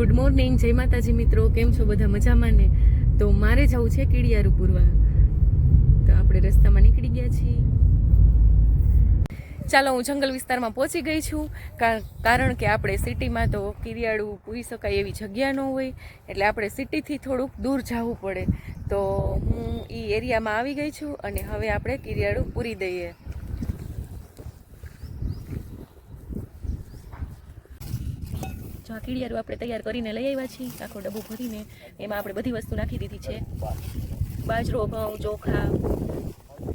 Good morning જય માતાજી મિત્રો. કેમ છો બધા મજામાં ને? તો મારે જવું છે કીડિયારું પૂરવા. તો આપણે રસ્તામાં નીકળી ગયા છીએ. ચાલો, હું જંગલ વિસ્તારમાં પહોંચી ગઈ છું. કારણ કે આપણે સિટીમાં તો કિરિયાળું પૂરી શકાય એવી જગ્યા ન હોય, એટલે આપણે સિટીથી થોડુંક દૂર જવું પડે. તો હું એ એરિયામાં આવી ગઈ છું અને હવે આપણે કિરિયાળું પૂરી દઈએ. જો આ કીડિયારું આપણે તૈયાર કરીને લઈ આવ્યા છીએ, આખો ડબ્બો ભરીને, એમાં આપણે બધી વસ્તુ નાખી દીધી છે. બાજરો, ઘઉં, ચોખા,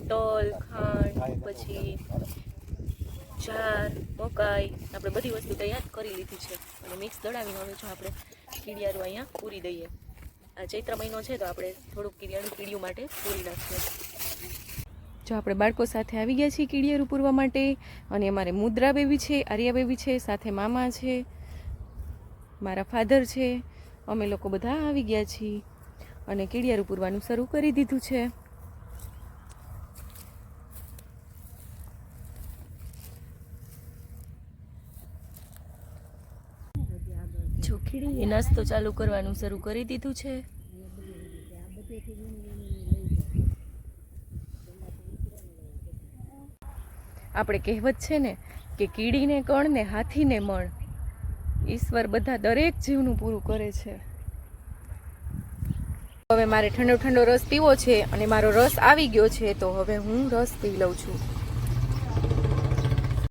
તલ, ખાંડ, પછી ચાર, મકાઈ, આપણે બધી વસ્તુ તૈયાર કરી લીધી છે. અને મિક્સ દળાવીને હવે જો આપણે કીડિયારું અહીંયા પૂરી દઈએ. આ ચૈત્ર મહિનો છે, તો આપણે થોડુંક કીડિયારું કીડિયું માટે પૂરી નાખીએ. જો આપણે બાળકો સાથે આવી ગયા છીએ કીડિયારું પૂરવા માટે, અને અમારે મુદ્રા બેબી છે, આર્યા બેબી છે, સાથે મામા છે મારા ફાધર છે, અમે લોકો બધા આવી ગયા છીએ અને કેડિયારું પૂરવાનું શરૂ કરી દીધું છે. જોખીડીએ નાસ્તો ચાલુ કરવાનું શરૂ કરી દીધું છે. આપણે કહેવત છે ને કે કીડીને કણ ને હાથીને મણ. ઈશ્વર બધા દરેક જીવનું પૂરું કરે છે. હવે મારે ઠંડો ઠંડો રસ પીવો છે અને મારો રસ આવી ગયો છે, તો હવે હું રસ પી લઉં છું.